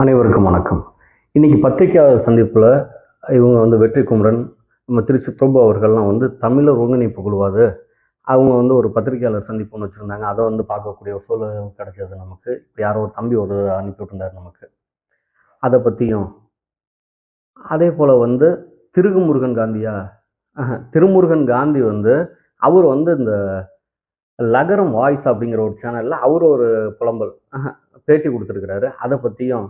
அனைவருக்கும் வணக்கம். இன்றைக்கி பத்திரிகையாளர் சந்திப்பில் இவங்க வந்து வெற்றி குமரன் நம்ம திருச்சி பிரபு அவர்கள்லாம் வந்து தமிழர் ஒருங்கிணைப்பு குழுவாது. அவங்க வந்து ஒரு பத்திரிகையாளர் சந்திப்பு ஒன்று வச்சுருந்தாங்க. அதை வந்து பார்க்கக்கூடிய ஒரு சூழல் கிடைச்சது நமக்கு. இப்போ யாரோ ஒரு தம்பி ஒரு அனுப்பி விட்டுருந்தார் நமக்கு. அதை பற்றியும் அதே போல் வந்து திருகுமுருகன் காந்தியா திருமுருகன் காந்தி வந்து அவர் வந்து இந்த லகரம் வாய்ஸ் அப்படிங்கிற ஒரு சேனலில் அவர் ஒரு புலம்பல் பேட்டி கொடுத்துருக்கிறாரு. அதை பற்றியும்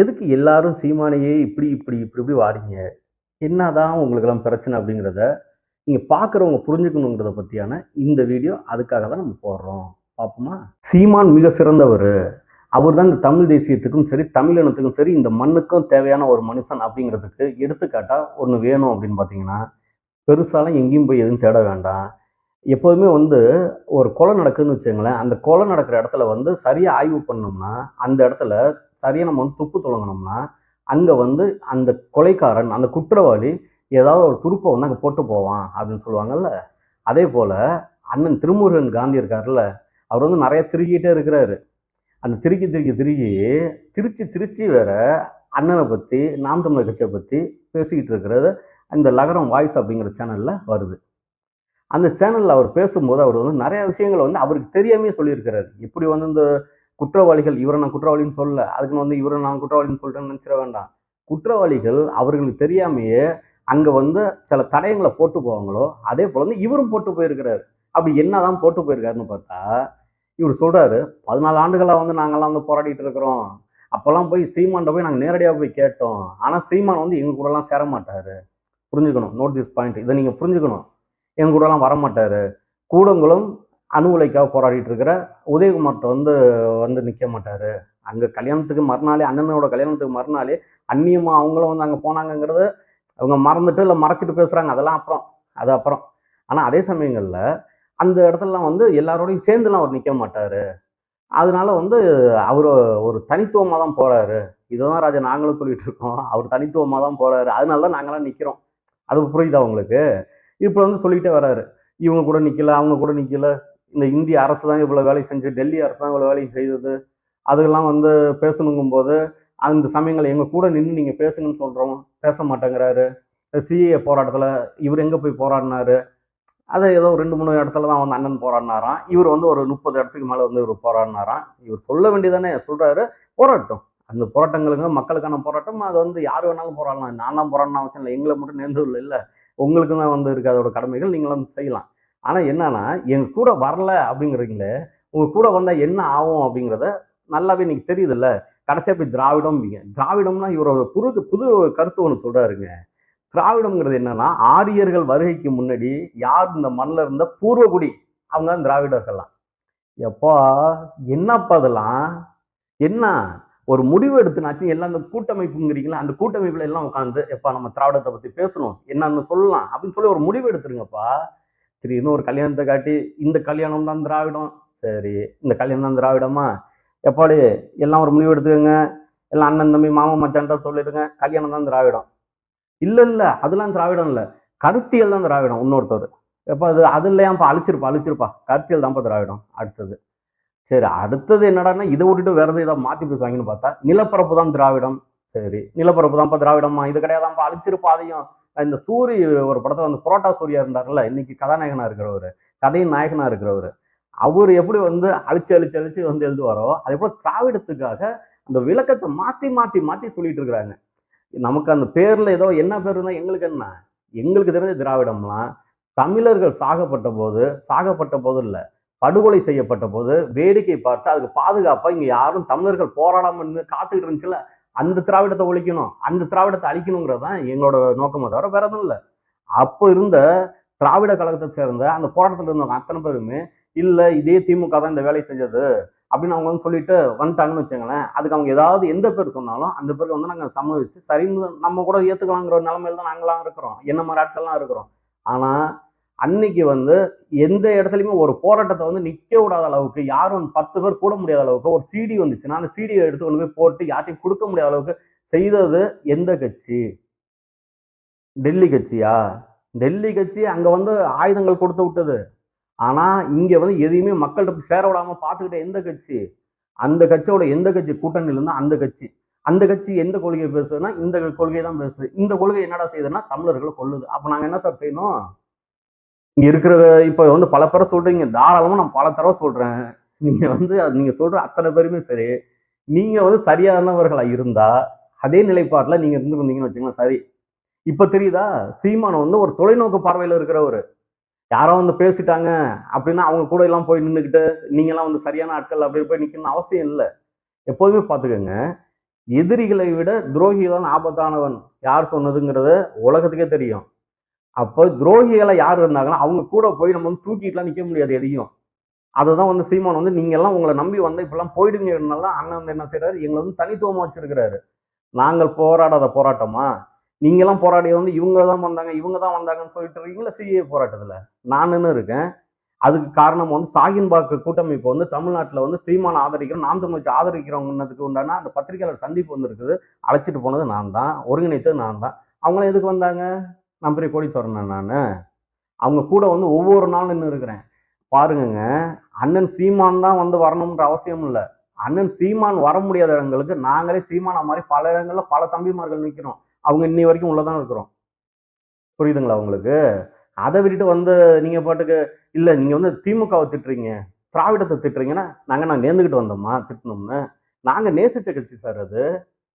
எதுக்கு எல்லாரும் சீமானையே இப்படி இப்படி இப்படி இப்படி வாரீங்க? என்னதான் உங்களுக்கெல்லாம் பிரச்சனை அப்படிங்கிறத நீங்கள் பார்க்குறவங்க புரிஞ்சுக்கணுங்கிறத பற்றியான இந்த வீடியோ அதுக்காக தான் நம்ம போடுறோம். பார்ப்போமா சீமான் மிக சிறந்தவர். அவர் தான் இந்த தமிழ் தேசியத்துக்கும் சரி தமிழினத்துக்கும் சரி இந்த மண்ணுக்கும் தேவையான ஒரு மனுஷன் அப்படிங்கிறதுக்கு எடுத்துக்காட்டா ஒன்று வேணும் அப்படின்னு பார்த்தீங்கன்னா பெருசாலாம் எங்கேயும் போய் எதுவும் தேட வேண்டாம். எப்போதுமே வந்து ஒரு கொலை நடக்குதுன்னு வச்சுங்களேன் அந்த கொலை நடக்கிற இடத்துல வந்து சரியாக ஆய்வு பண்ணோம்னா அந்த இடத்துல சரியாக நம்ம வந்து துப்பு தொடங்கினோம்னா அங்கே வந்து அந்த கொலைக்காரன் அந்த குற்றவாளி ஏதாவது ஒரு துருப்பை வந்து அங்கே போட்டு போவான் அப்படின்னு சொல்லுவாங்கல்ல. அதே போல் அண்ணன் திருமுருகன் காந்தி இருக்கார்ல அவர் வந்து நிறைய திருக்கிட்டே இருக்கிறாரு. அந்த திருக்கி திருக்கி திருக்கி திருச்சி திருச்சி வேற அண்ணனை பற்றி நாம் தமிழர் கட்சியை பற்றி பேசிக்கிட்டு இருக்கிறது. இந்த லகரம் வாய்ஸ் அப்படிங்கிற சேனலில் வருது. அந்த சேனலில் அவர் பேசும்போது அவர் வந்து நிறைய விஷயங்களை வந்து அவருக்கு தெரியாமே சொல்லியிருக்கிறாரு. இப்படி வந்து இந்த குற்றவாளிகள் இவரை நான் குற்றவாளின்னு சொல்லல அதுக்குன்னு வந்து இவரை நான் குற்றவாளின்னு சொல்லிட்டேன்னு நினச்சிட வேண்டாம். குற்றவாளிகள் அவர்களுக்கு தெரியாமையே அங்கே வந்து சில தடயங்களை போட்டு போவாங்களோ அதே போல் வந்து இவரும் போட்டு போயிருக்கிறாரு. அப்படி என்னதான் போட்டு போயிருக்காருன்னு பார்த்தா இவர் சொல்கிறாரு பதினாலு ஆண்டுகளாக வந்து நாங்கள்லாம் வந்து போராடிட்டு இருக்கிறோம். அப்போல்லாம் போய் சீமான்ட்ட போய் நாங்கள் நேரடியாக போய் கேட்டோம். ஆனால் சீமான் வந்து எங்கள் கூடலாம் சேர மாட்டார். புரிஞ்சுக்கணும். நோட் திஸ் பாயிண்ட் இதை நீங்கள் புரிஞ்சுக்கணும். என் கூடலாம் வர கூடங்களும் கூடங்குளம் அணு உலைக்காக போராடிட்டு இருக்கிற உதயகுமார்கிட்ட வந்து வந்து நிற்க மாட்டார் அங்கே கல்யாணத்துக்கு மறுநாளே அண்ணனோட கல்யாணத்துக்கு மறுநாளே அந்நியமா அவங்களும் வந்து அங்கே போனாங்கங்கிறது அவங்க மறந்துட்டு இல்லை மறைச்சிட்டு பேசுகிறாங்க அதெல்லாம் அப்புறம் அது அப்புறம். ஆனால் அதே சமயங்களில் அந்த இடத்துலலாம் வந்து எல்லாரோடையும் சேர்ந்துலாம் அவர் நிற்க மாட்டார் அதனால வந்து அவர் ஒரு தனித்துவமாக தான் போகிறாரு இதுதான் ராஜா நாங்களும் சொல்லிட்டு இருக்கோம் அவர் தனித்துவமாக தான் போகிறாரு அதனால தான் நாங்களாம் நிற்கிறோம் அது புரியுதா உங்களுக்கு? இப்போ வந்து சொல்லிக்கிட்டே வராரு. இவங்க கூட நிற்கல அவங்க கூட நிற்கல இந்த இந்திய அரசு தான் இவ்வளோ வேலை செஞ்சு டெல்லி அரசு தான் இவ்வளோ வேலையும் செய்தது. அதெல்லாம் வந்து பேசணுங்கும் போது அந்த சமயங்களை எங்கள் கூட நின்று நீங்கள் பேசுங்கன்னு சொல்கிறோம் பேச மாட்டேங்கிறாரு. சிஏ போராட்டத்தில் இவர் எங்கே போய் போராடினாரு? அதை ஏதோ ரெண்டு மூணு இடத்துல தான் வந்து அண்ணன் போராடினாராம். இவர் வந்து ஒரு முப்பது இடத்துக்கு மேலே வந்து இவர் போராடினாராம். இவர் சொல்ல வேண்டியதானே சொல்கிறாரு போராட்டம். அந்த போராட்டங்களுக்கு மக்களுக்கான போராட்டம். அது வந்து யார் வேணாலும் போராடலாம். நான் தான் போராடினா வச்சேன் இல்லை. எங்களை மட்டும் நேர்ந்து இல்லை. உங்களுக்கு தான் வந்து இருக்கு அதோட கடமைகள் நீங்களும் வந்து செய்யலாம். ஆனால் என்னன்னா எங்க கூட வரல அப்படிங்கிறீங்களே உங்கள் கூட வந்தால் என்ன ஆகும் அப்படிங்கிறத நல்லாவே இன்னைக்கு தெரியுதுல்ல. கடைசியாக போய் திராவிடம் திராவிடம்னா இவர் ஒரு புது புது கருத்து ஒன்று சொல்கிறாருங்க திராவிடம்ங்கிறது என்னன்னா ஆரியர்கள் வருகைக்கு முன்னாடி யார் இந்த மண்ணில் இருந்த பூர்வகுடி அவங்க தான் திராவிடர்கள்லாம். எப்போ என்னப்பா அதெல்லாம்? என்ன? ஒரு முடிவு எடுத்துனாச்சு எல்லாம் அந்த கூட்டமைப்புங்கிறீங்களா அந்த கூட்டமைப்புல எல்லாம் உட்காந்து எப்பா நம்ம திராவிடத்தை பத்தி பேசணும் என்னன்னு சொல்லலாம் அப்படின்னு சொல்லி ஒரு முடிவு எடுத்துருங்கப்பா. திடீர்னு ஒரு கல்யாணத்தை காட்டி இந்த கல்யாணம் தான் திராவிடம். சரி இந்த கல்யாணம் தான் திராவிடமா? எப்பாடி எல்லாம் ஒரு முடிவு எடுத்துக்கோங்க. எல்லாம் அண்ணன் தம்பி மாமா மச்சான்ட்ட சொல்லிடுங்க கல்யாணம் தான் திராவிடம். இல்ல இல்ல அதெல்லாம் திராவிடம் இல்ல. கருத்தியல் தான் திராவிடம் இன்னொருத்தர். எப்ப அது அது இல்லையாப்பா அழிச்சிருப்பா அழிச்சிருப்பா. கருத்தியல் தான்ப்பா திராவிடம் அடுத்தது. சரி அடுத்தது என்னடான்னா இதை விட்டுட்டு வேறு எதாவது ஏதாவது மாற்றி பேசுவாங்கன்னு பார்த்தா நிலப்பரப்பு தான் திராவிடம். சரி நிலப்பரப்பு தான்ப்பா திராவிடமா இது கிடையாதான்ப்பா அழிச்சிருப்பா அதையும். இந்த சூரி ஒரு படத்தில் அந்த புரோட்டா சூர்யா இருந்தார்ல இன்னைக்கு கதாநாயகனாக இருக்கிறவர் கதையின் நாயகனாக இருக்கிறவர் அவர் எப்படி வந்து அழிச்சு அழிச்சு அழிச்சு வந்து எழுதுவாரோ அதே போல் திராவிடத்துக்காக அந்த விளக்கத்தை மாற்றி மாற்றி மாற்றி சொல்லிட்டு இருக்கிறாங்க. நமக்கு அந்த பேரில் ஏதோ என்ன பேர் இருந்தால் எங்களுக்கு என்ன? எங்களுக்கு தெரிஞ்ச திராவிடம்லாம் தமிழர்கள் சாகப்பட்ட போது சாகப்பட்ட போது இல்லை படுகொலை செய்யப்பட்ட போது வேடிக்கை பார்த்து அதுக்கு பாதுகாப்பாக இங்கே யாரும் தமிழர்கள் போராடாமன்னு காத்துக்கிட்டு இருந்துச்சுல அந்த திராவிடத்தை ஒழிக்கணும் அந்த திராவிடத்தை அழிக்கணுங்கிறது தான் எங்களோட நோக்கமாக தவிர வேற எதுவும் இல்லை. அப்போ இருந்த திராவிட கழகத்தை சேர்ந்த அந்த போராட்டத்தில் இருந்தவங்க அத்தனை பேருமே இல்லை இதே திமுக தான் இந்த வேலையை செஞ்சது அப்படின்னு அவங்க வந்து சொல்லிட்டு வந்துட்டாங்கன்னு வச்சுங்களேன் அதுக்கு அவங்க ஏதாவது எந்த பேர் சொன்னாலும் அந்த பேருக்கு வந்து நாங்கள் சம்மதிச்சு சரின்னு நம்ம கூட ஏற்றுக்கலாங்கிற நிலமையில தான் நாங்களாம் இருக்கிறோம். என்ன மாதிரி ஆட்கள்லாம் இருக்கிறோம்? ஆனால் அன்னைக்கு வந்து எந்த இடத்துலையுமே ஒரு போராட்டத்தை வந்து நிற்க விடாத அளவுக்கு யாரும் பத்து பேர் கூட முடியாத அளவுக்கு ஒரு சிடி வந்துச்சுன்னா அந்த சிடியை எடுத்து கொண்டு போய் போட்டு யார்ட்டையும் கொடுக்க முடியாத அளவுக்கு செய்தது எந்த கட்சி? டெல்லி கட்சியா? டெல்லி கட்சி அங்கே வந்து ஆயுதங்கள் கொடுத்து விட்டது. ஆனால் இங்கே வந்து எதையுமே மக்கள்கிட்ட போய் சேர விடாம பார்த்துக்கிட்ட எந்த கட்சி? அந்த கட்சியோட எந்த கட்சி கூட்டணியில் இருந்தால் அந்த கட்சி. அந்த கட்சி எந்த கொள்கையை பேசுதுன்னா இந்த கொள்கை தான் பேசுது. இந்த கொள்கை என்னடா செய்யுதுன்னா தமிழர்களை கொள்ளுது அப்போ நாங்கள் என்ன சார் செய்யணும்? இங்கே இருக்கிற இப்போ வந்து பல பேரை சொல்கிறீங்க தாராளமாக நான் பல தடவை சொல்கிறேன் நீங்கள் வந்து அது நீங்கள் சொல்கிற அத்தனை பேருமே சரி. நீங்கள் வந்து சரியானவர்களாக இருந்தால் அதே நிலைப்பாட்டில் நீங்கள் இருந்துருந்தீங்கன்னு வச்சுங்களேன் சரி. இப்போ தெரியுதா? சீமானம் வந்து ஒரு தொலைநோக்கு பார்வையில் இருக்கிறவர். யாரோ வந்து பேசிட்டாங்க அப்படின்னா அவங்க கூட எல்லாம் போய் நின்றுக்கிட்டு நீங்களாம் வந்து சரியான ஆட்கள் அப்படி போய் நிற்கணும்னு அவசியம் இல்லை. எப்போதுமே பார்த்துக்கோங்க. எதிரிகளை விட துரோகி தான் ஆபத்தானவன். யார் சொன்னதுங்கிறது உலகத்துக்கே தெரியும். அப்போ துரோகிகளை யார் இருந்தாங்கன்னா அவங்க கூட போய் நம்ம வந்து தூக்கிட்டுலாம் நிற்க முடியாது எதையும். அதுதான் வந்து சீமான் வந்து நீங்க எல்லாம் உங்களை நம்பி வந்து இப்பெல்லாம் போயிடுங்கனால அண்ணன் வந்து என்ன செய்கிறாரு எங்களை வந்து தனித்துவமா வச்சிருக்கிறாரு. நாங்கள் போராடாத போராட்டமா? நீங்கெல்லாம் போராடி வந்து இவங்க தான் வந்தாங்க இவங்க தான் வந்தாங்கன்னு சொல்லிட்டு இருக்கீங்களா சிஏ போராட்டத்தில்? நானுன்னு இருக்கேன். அதுக்கு காரணம் வந்து சாகின்பாக்கு கூட்டமைப்பு வந்து தமிழ்நாட்டில் வந்து சீமான ஆதரிக்கிறோம் நாம் தமிழ்ச்சி வச்சு உண்டான அந்த பத்திரிகையாளர் சந்திப்பு வந்துருக்குது அழைச்சிட்டு போனது நான் தான் ஒருங்கிணைத்தது நான் தான். அவங்களாம் எதுக்கு வந்தாங்க? நான் பெரிய கோடீஸ்வரன் நான். அவங்க கூட வந்து ஒவ்வொரு நாளும் நின்று இருக்கிறேன். பாருங்கங்க அண்ணன் சீமான் தான் வந்து வரணுன்ற அவசியம் இல்லை. அண்ணன் சீமான் வர முடியாத இடங்களுக்கு நாங்களே சீமானா மாதிரி பல இடங்களில் பல தம்பிமார்கள் நிற்கிறோம் அவங்க இன்னி வரைக்கும் உள்ளதான் இருக்கிறோம். புரியுதுங்களா உங்களுக்கு? அதை விட்டுட்டு வந்து நீங்கள் பாட்டுக்கு இல்லை நீங்கள் வந்து திமுகவை திட்டுறீங்க. திராவிடத்தை திட்டுறீங்கன்னா நாங்கள் நான் நேர்ந்துக்கிட்டு வந்தோமா? திட்டணும்னு. நாங்கள் நேசிச்ச கட்சி சார் அது.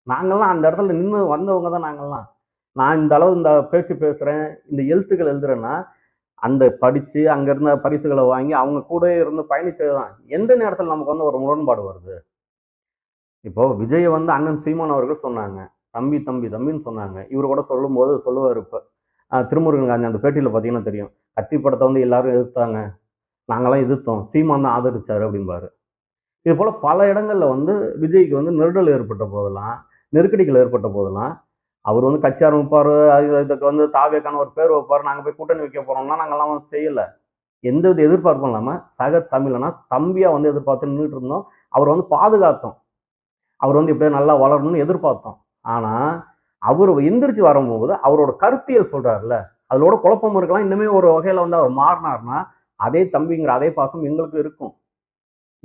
நாங்கள்லாம் அந்த இடத்துல நின்று வந்தவங்க தான் நாங்கள்லாம். நான் இந்த அளவு இந்த பேச்சு பேசுகிறேன் இந்த எழுத்துக்கள் எழுதுறேன்னா அந்த படித்து அங்கே இருந்த பரிசுகளை வாங்கி அவங்க கூட இருந்து பயணிச்சதுதான். எந்த நேரத்தில் நமக்கு வந்து ஒரு முரண்பாடு வருது? இப்போது விஜய் வந்து அண்ணன் சீமான் அவர்கள் சொன்னாங்க. தம்பி தம்பி தம்பின்னு சொன்னாங்க. இவர் கூட சொல்லும்போது சொல்லுவார் இப்போ. திருமுருகன் காந்தி அந்த பேட்டியில் பார்த்தீங்கன்னா தெரியும். கத்தி படத்தை வந்து எல்லாரும் எதிர்த்தாங்க. நாங்களாம் எதிர்த்தோம். சீமான் தான் ஆதரிச்சார் அப்படிம்பாரு. இது போல் பல இடங்களில் வந்து விஜய்க்கு வந்து நெருடல் ஏற்பட்ட போதெல்லாம் நெருக்கடிகள் ஏற்பட்ட போதெல்லாம் அவர் வந்து கட்சி ஆரம்பிப்பார் இதுக்கு வந்து தாவேக்கான ஒரு பேர் வைப்பார் நாங்கள் போய் கூட்டணி வைக்க போகிறோம்னா நாங்கள்லாம் வந்து செய்யலை. எந்த வித எதிர்பார்ப்பும் இல்லாமல் சக தமிழனா தம்பியாக வந்து எதிர்பார்த்து நின்றுட்டு இருந்தோம். அவர் வந்து பாதுகாத்தோம். அவர் வந்து இப்படியே நல்லா வளரணும்னு எதிர்பார்த்தோம். ஆனால் அவர் எந்திரிச்சு வரும்போது அவரோட கருத்தியல் சொல்கிறாருல்ல அதோட குழப்பம் இருக்கலாம். இன்னுமே ஒரு வகையில் வந்து அவர் மாறினார்னா அதே தம்பிங்கிற அதே பாசம் எங்களுக்கு இருக்கும்.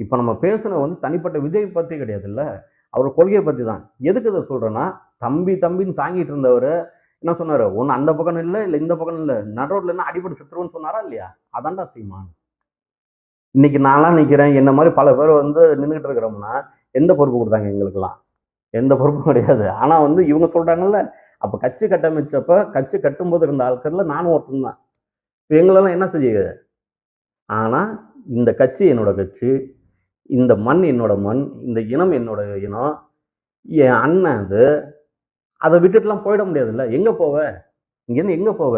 இப்போ நம்ம பேசுனது வந்து தனிப்பட்ட விஜய் பற்றி கிடையாது இல்லை அவர் கொள்கையை பற்றி தான் எதுக்கு இதை சொல்கிறேன்னா தம்பி தம்பின்னு தாங்கிட்டு இருந்தவர் என்ன சொன்னார்? ஒன்று அந்த பக்கம் இல்லை இல்லை இந்த பக்கம் இல்லை. நடுரோட்ல என்ன அடிபட்டு செத்துருவோன்னு சொன்னாரா இல்லையா? அதான்டா சீமான். இன்னைக்கு நான்லாம் நிற்கிறேன் என்ன மாதிரி பல பேர் வந்து நின்றுட்டு இருக்கிறோம்னா எந்த பொறுப்பு கொடுத்தாங்க எங்களுக்கெல்லாம்? எந்த பொறுப்பும் கிடையாது. ஆனால் வந்து இவங்க சொல்கிறாங்கல்ல அப்போ கட்சி கட்டமைச்சப்ப கட்சி கட்டும்போது இருந்த ஆட்கள்ல நானும் ஒருத்தன் தான். இப்போ எங்களெல்லாம் என்ன செய்யுது ஆனால் இந்த கட்சி என்னோட கட்சி. இந்த மண் என்னோட மண் இந்த இனம் என்னோட இனம் என் அண்ணன் அது அதை விட்டுட்டுலாம் போயிட முடியாதுல்ல. எங்கே போவ? இங்கேருந்து எங்கே போவ?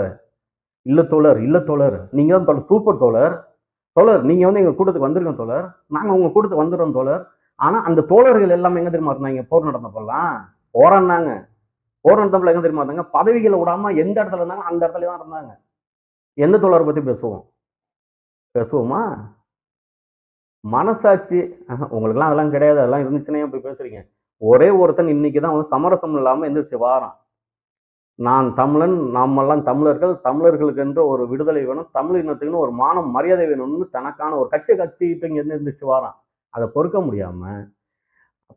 இல்லை தோழர் இல்லை தோழர். நீங்கள் தான் தோழர் சூப்பர் தோழர். தோழர் நீங்கள் வந்து எங்கள் கூட்டத்துக்கு வந்திருக்க தோழர். நாங்கள் உங்கள் கூட்டத்துக்கு வந்துடுறோம் தோழர். ஆனால் அந்த தோழர்கள் எல்லாமே எங்கே தெரியுமா இருந்தாங்க? போர் நடந்தப்பெல்லாம் போராடினாங்க போர் நடந்தப்பல எங்கே தெரியுமா இருந்தாங்க? பதவிகளை விடாமல் எந்த இடத்துல இருந்தாங்க அந்த இடத்துல தான் இருந்தாங்க. எந்த தோழரை பற்றி பேசுவோம்? பேசுவோமா? மனசாட்சி உங்களுக்குலாம் உங்களுக்கெல்லாம் அதெல்லாம் கிடையாது. அதெல்லாம் இருந்துச்சுன்னே இப்படி பேசுறீங்க. ஒரே ஒருத்தன் இன்னைக்கு தான் வந்து சமரசம் இல்லாமல் எந்திரிச்சு வாரான். நான் தமிழன் நாமெல்லாம் தமிழர்கள். தமிழர்களுக்கென்ற ஒரு விடுதலை வேணும். தமிழ் இனத்துக்குன்னு ஒரு மானம் மரியாதை வேணும்னு தனக்கான ஒரு கட்சி கத்திட்டு இங்கே இருந்து வாரான். அதை பொறுக்க முடியாம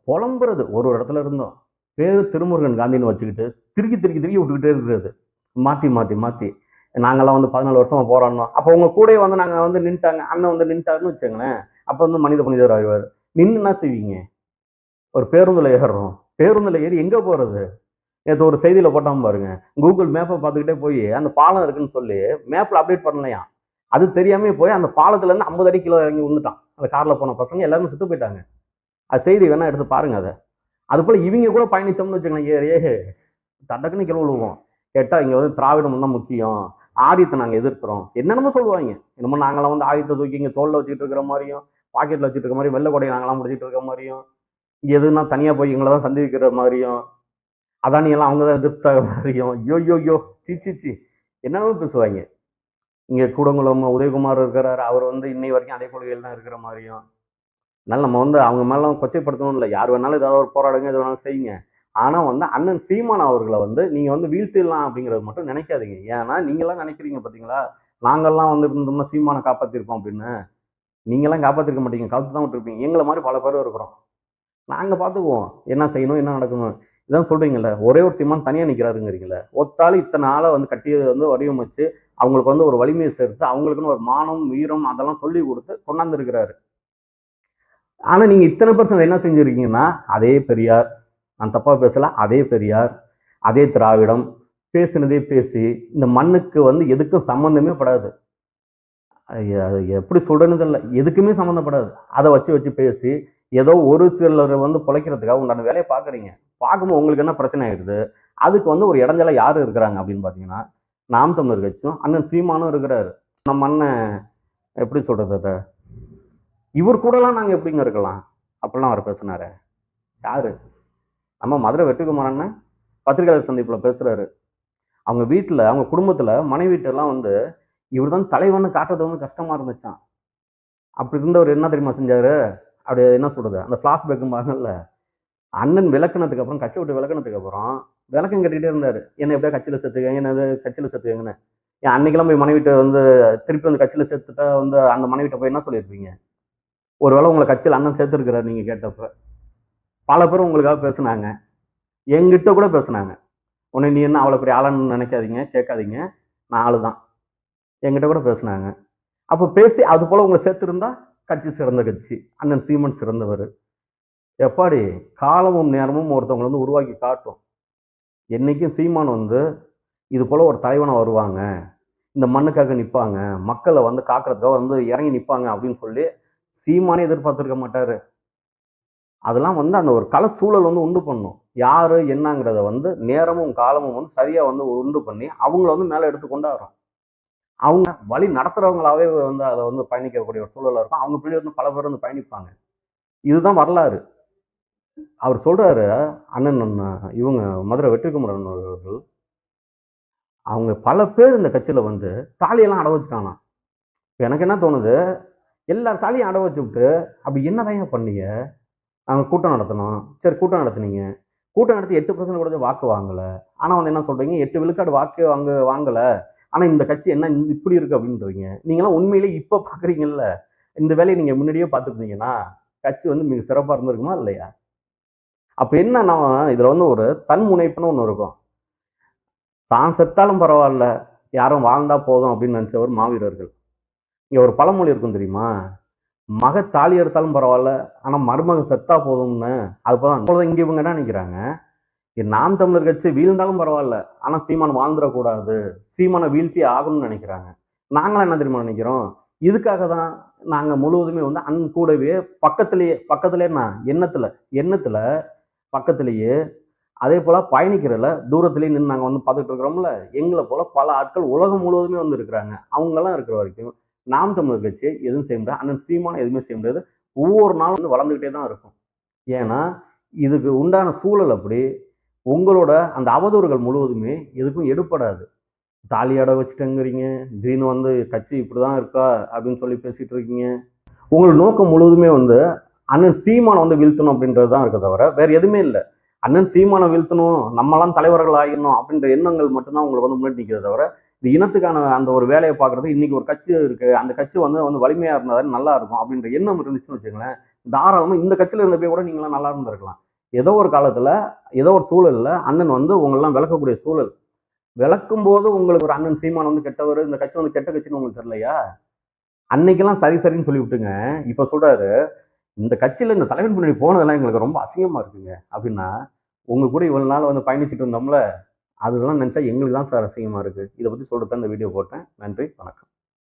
புலம்புறது. ஒரு ஒரு இடத்துல இருந்தோம். பேர் திருமுருகன் காந்தின்னு வச்சுக்கிட்டு திருக்கி திருக்கி திருக்கி விட்டுக்கிட்டே இருக்கிறது. மாத்தி மாத்தி மாத்தி. நாங்கெல்லாம் வந்து பதினாலு வருஷமா போராடணும் அப்போ உங்க கூடயே வந்து நாங்க வந்து நின்ட்டாங்க. அண்ணன் வந்து நின்ட்டாருன்னு வச்சுங்களேன் அப்போ வந்து மனித புனிதர் ஆயிடுவார் நின்று என்ன செய்வீங்க? ஒரு பேருந்தில் ஏறுறோம். பேருந்தில் ஏறி எங்கே போகிறது நேற்று ஒரு செய்தியில் போட்டாமல் பாருங்க. கூகுள் மேப்பை பார்த்துக்கிட்டே போய் அந்த பாலம் இருக்குன்னு சொல்லி மேப்பில் அப்டேட் பண்ணலையா? அது தெரியாமல் போய் அந்த பாலத்துலேருந்து ஐம்பது அடி கிலோ இறங்கி விழுந்துட்டான் அந்த காரில் போன பசங்க எல்லாருமே செத்து போயிட்டாங்க. அது செய்தி வேணால் எடுத்து பாருங்க அதை. அது போல் இவங்க கூட பயணித்தோம்னு வச்சுக்கலாம் ஏ ஏ தடக்குன்னு கிலோ விழுவோம். கேட்டால் இங்கே வந்து திராவிடம் தான் முக்கியம். ஆரியத்தை நாங்கள் எதிர்க்கிறோம். என்னென்னமோ சொல்லுவாங்க. என்னமோ நாங்களாம் வந்து ஆரியத்தை தூக்கி இங்கே தோலில் வச்சுட்டு இருக்கிற மாதிரியும் பாக்கெட்டில் வச்சுட்டு இருக்க மாதிரி வெள்ளை கொடையை நாங்களாம் முடிச்சிட்டு இருக்க மாதிரியும் எதுனா தனியாக போய் எங்களை தான் சந்திக்கிற மாதிரியும் அதானி எல்லாம் அவங்க தான் எதிர்த்த மாதிரியும். யோ யோ யோ சி சி சி. என்னென்னமோ பேசுவாங்க. இங்கே கூடங்குளம் உதயகுமார் இருக்கிறாரு. அவர் வந்து இன்னை வரைக்கும் அதே கொள்கையில் தான் இருக்கிற மாதிரியும். அதனால நம்ம வந்து அவங்க மேலாம் கொச்சைப்படுத்தணும் இல்லை. யார் வேணாலும் ஏதாவது ஒரு போராடுங்க எது வேணாலும் செய்யுங்க. ஆனால் வந்து அண்ணன் சீமான் அவர்களை வந்து நீங்கள் வந்து வீழ்த்திடலாம் அப்படிங்கிறது மட்டும் நினைக்காதீங்க. ஏன்னா நீங்களாம் நினைக்கிறீங்க பார்த்தீங்களா நாங்கள்லாம் வந்து இருந்தோம்னா சீமானை காப்பாற்றிருப்போம் அப்படின்னு. நீங்களாம் காப்பாற்றிருக்க மாட்டீங்க. காத்து தான் விட்டுருப்பீங்க. எங்களை மாதிரி பல பேர் இருக்கிறோம். நாங்கள் பார்த்துக்குவோம் என்ன செய்யணும் என்ன நடக்கணும்? இதான் சொல்கிறீங்கல்ல ஒரே ஒரு சீமான் தனியாக நிற்கிறாருங்கிறீங்களே ஒத்தாள் இத்தனை ஆளை வந்து கட்டி வந்து வடிவமைச்சு அவங்களுக்கு வந்து ஒரு வலிமையை சேர்த்து அவங்களுக்குன்னு ஒரு மானம் வீரம் அதெல்லாம் சொல்லி கொடுத்து கொண்டாந்துருக்கிறாரு. ஆனால் நீங்கள் இத்தனை பர்சன்ட் என்ன செஞ்சுருக்கீங்கன்னா அதே பெரியார் நான் தப்பாக பேசலை அதே பெரியார் அதே திராவிடம் பேசினதே பேசி இந்த மண்ணுக்கு வந்து எதுக்கும் சம்மந்தமே படாது. அது எப்படி சொல்கிறேன்னு தெரியல. எதுக்குமே சம்மந்தப்படாது அதை வச்சு வச்சு பேசி ஏதோ ஒரு சிலர் வந்து பிழைக்கிறதுக்காக உண்டான வேலையை பார்க்குறீங்க பார்க்கும்போது உங்களுக்கு என்ன பிரச்சனை ஆகிடுது அதுக்கு வந்து ஒரு இடைஞ்சல யார் இருக்கிறாங்க அப்படின்னு பார்த்தீங்கன்னா நாம் தமிழர் கட்சியும் அண்ணன் சீமானும் இருக்கிறாரு. நம்ம அண்ணன் எப்படி சொல்கிறது அதை? இவர் கூடலாம் நாங்கள் எப்படிங்க இருக்கலாம்? அப்படிலாம் அவர் பேசினாரு. யாரு? நம்ம மதுரை வெற்றிக்குமார் அண்ணன் பத்திரிகையாளர் சந்திப்பில் பேசுகிறாரு அவங்க வீட்டில் அவங்க குடும்பத்தில் மனைவிட்டெல்லாம் வந்து இவர் தான் தலைவன் காட்டுறது வந்து கஷ்டமாக இருந்துச்சான் அப்படி இருந்தவர் என்ன தெரியுமா செஞ்சார்? அப்படி என்ன சொல்கிறது அந்த ஃப்ளாஷ்பேக்கும்பாங்கல்ல அண்ணன் விளக்குனதுக்கு அப்புறம் கட்சி விட்டு விளக்குனதுக்கு அப்புறம் விளக்கம் கட்டிக்கிட்டே இருந்தார். என்ன எப்படியா கட்சியில் சேர்த்துக்கங்க? என்னது கட்சியில் சேர்த்துக்கங்கன்னு? ஏன் அன்னைக்கெல்லாம் போய் மனைவிட்ட வந்து திருப்பி வந்து கட்சியில் சேர்த்துட்டா வந்து அந்த மனைவிட்ட போய் என்ன சொல்லியிருப்பீங்க? ஒருவேளை உங்களை கட்சியில் அண்ணன் சேர்த்துருக்கிறார் நீங்கள் கேட்டப்போ. பல பேர் உங்களுக்காக பேசுனாங்க. எங்கிட்ட கூட பேசுனாங்க. உன்னை நீ என்ன அவ்வளோ பெரிய ஆளான்னு நினைக்காதீங்க கேட்காதீங்க. நான் ஆளு தான் எங்கிட்ட கூட பேசுனாங்க. அப்போ பேசி அது போல் உங்களை சேர்த்துருந்தா கட்சி சிறந்த கட்சி. அண்ணன் சீமன் சிறந்தவர். எப்பாடி காலமும் நேரமும் ஒருத்தவங்களை வந்து உருவாக்கி காட்டும். என்னைக்கும் சீமான் வந்து இது போல் ஒரு தலைவனை வருவாங்க. இந்த மண்ணுக்காக நிற்பாங்க மக்களை வந்து காக்கிறதுக்காக வந்து இறங்கி நிற்பாங்க அப்படின்னு சொல்லி சீமானே எதிர்பார்த்துருக்க மாட்டார். அதெல்லாம் வந்து அந்த ஒரு கள சூழல் வந்து உண்டு பண்ணும். யார் என்னங்கிறத வந்து நேரமும் காலமும் வந்து சரியாக வந்து உண்டு பண்ணி அவங்கள வந்து மேலே எடுத்து கொண்டாடுறோம். அவங்க வழி நடத்துகிறவங்களாவே வந்து அதை வந்து பயணிக்கக்கூடிய ஒரு சூழலாக இருக்கும். அவங்க பின்னாடி வந்து பல பேர் வந்து பயணிப்பாங்க. இதுதான் வரலாறு. அவர் சொல்றாரு அண்ணன் இவங்க மதுரை வெற்றிக்குமரன் அவர்கள் அவங்க பல பேர் இந்த கட்சியில் வந்து தாலியெல்லாம் அட வச்சுட்டானா இப்போ எனக்கு என்ன தோணுது? எல்லார் தாலியும் அட வச்சு விட்டு அப்படி என்னதான் பண்ணீங்க? நாங்கள் கூட்டம் நடத்தினோம் சரி கூட்டம் நடத்துனீங்க. கூட்டம் நடத்தி எட்டு பர்சன்ட் கூட வாக்கு வாங்கலை. ஆனால் வந்து என்ன சொல்கிறீங்க எட்டு விழுக்காடு வாக்கு வாங்க வாங்கலை. ஆனால் இந்த கட்சி என்ன இப்படி இருக்கு அப்படின்றீங்க. நீங்களாம் உண்மையிலே இப்போ பார்க்குறீங்கல்ல இந்த வேலையை நீங்கள் முன்னாடியே பார்த்துருந்தீங்கன்னா கட்சி வந்து மிக சிறப்பாக இருந்திருக்குமா இல்லையா? அப்போ என்னன்னா இதில் வந்து ஒரு தன் முனைப்புன்னு ஒன்று இருக்கும். தான் செத்தாலும் பரவாயில்ல. யாரும் வாழ்ந்தா போதும் அப்படின்னு நினச்சவர் மாவீரர்கள். இங்கே ஒரு பழமொழி இருக்கும் தெரியுமா? மக தாலி எடுத்தாலும் பரவாயில்ல ஆனால் மருமகன் செத்தா போதும்னு அது போதான் இங்கே இவங்க என்ன நினைக்கிறாங்க? நாம் தமிழர் கட்சி வீழ்ந்தாலும் பரவாயில்ல ஆனால் சீமான் வாழ்ந்துடக்கூடாது சீமானை வீழ்த்தி ஆகணும்னு நினைக்கிறாங்க. நாங்களாம் என்ன தெரியுமா நினைக்கிறோம்? இதுக்காக தான் நாங்கள் முழுவதுமே வந்து அன் கூடவே பக்கத்துலேயே பக்கத்துலேயே எண்ணத்தில் எண்ணத்தில் பக்கத்துலேயே அதே போல் பயணிக்கிறல தூரத்துலேயே நின்று நாங்கள் வந்து பார்த்துட்டு இருக்கிறோம்ல எங்களை போல் பல ஆட்கள் உலகம் முழுவதுமே வந்து இருக்கிறாங்க. அவங்கெல்லாம் இருக்கிற வரைக்கும் நாம் தமிழர் கட்சி எதுவும் செய்ய முடியாது. அண்ணன் சீமான எதுவுமே செய்ய முடியாது. ஒவ்வொரு நாளும் வந்து வளர்ந்துக்கிட்டே தான் இருக்கும். ஏன்னா இதுக்கு உண்டான சூழல் அப்படி உங்களோட அந்த அவதூறுகள் முழுவதுமே எதுக்கும் எடுப்படாது தாலியாட வச்சுட்டேங்கிறீங்க திடீர்னு வந்து கட்சி இப்படி தான் இருக்கா அப்படின்னு சொல்லி பேசிகிட்டு இருக்கீங்க. உங்களோட நோக்கம் முழுவதுமே வந்து அண்ணன் சீமானை வந்து வீழ்த்தணும் அப்படின்றது தான் இருக்க தவிர வேறு எதுவுமே இல்லை. அண்ணன் சீமானை வீழ்த்தணும் நம்மலாம் தலைவர்கள் ஆகிடணும் அப்படின்ற எண்ணங்கள் மட்டும்தான் உங்களுக்கு வந்து முன்னாடி நிற்கிறத தவிர இந்த இனத்துக்கான அந்த ஒரு வேலையை பார்க்கறது இன்னைக்கு ஒரு கட்சி இருக்கு. அந்த கட்சி வந்து வந்து வலிமையா இருந்தாலும் நல்லா இருக்கும் அப்படின்ற எண்ணம் இருந்துச்சுன்னு வச்சுங்களேன் தாராளமாக இந்த கட்சியில் இருந்த போய் கூட நீங்களாம் நல்லா இருந்திருக்கலாம். ஏதோ ஒரு காலத்துல ஏதோ ஒரு சூழல்ல அண்ணன் வந்து உங்களெல்லாம் விளக்கக்கூடிய சூழல். விளக்கும் போது உங்களுக்கு ஒரு அண்ணன் சீமான் வந்து கெட்டவர் இந்த கட்சி வந்து கெட்ட கட்சின்னு உங்களுக்கு தெரியலையா? அன்னைக்கெல்லாம் சரி சரின்னு சொல்லி விட்டுங்க. இப்போ சொல்றாரு இந்த கட்சியில இந்த தலைவன் பின்னாடி போனதெல்லாம் எங்களுக்கு ரொம்ப அசிங்கமா இருக்குங்க. அப்படின்னா உங்க கூட இவ்வளவு நாள் வந்து பயணிச்சுட்டு இருந்தோம்ல அதெல்லாம் நினச்சா எங்களுக்கு தான் சார் அசிங்கமாக இருக்குது இதை பற்றி சொல்கிறது தான் இந்த வீடியோ போட்டேன். நன்றி வணக்கம்.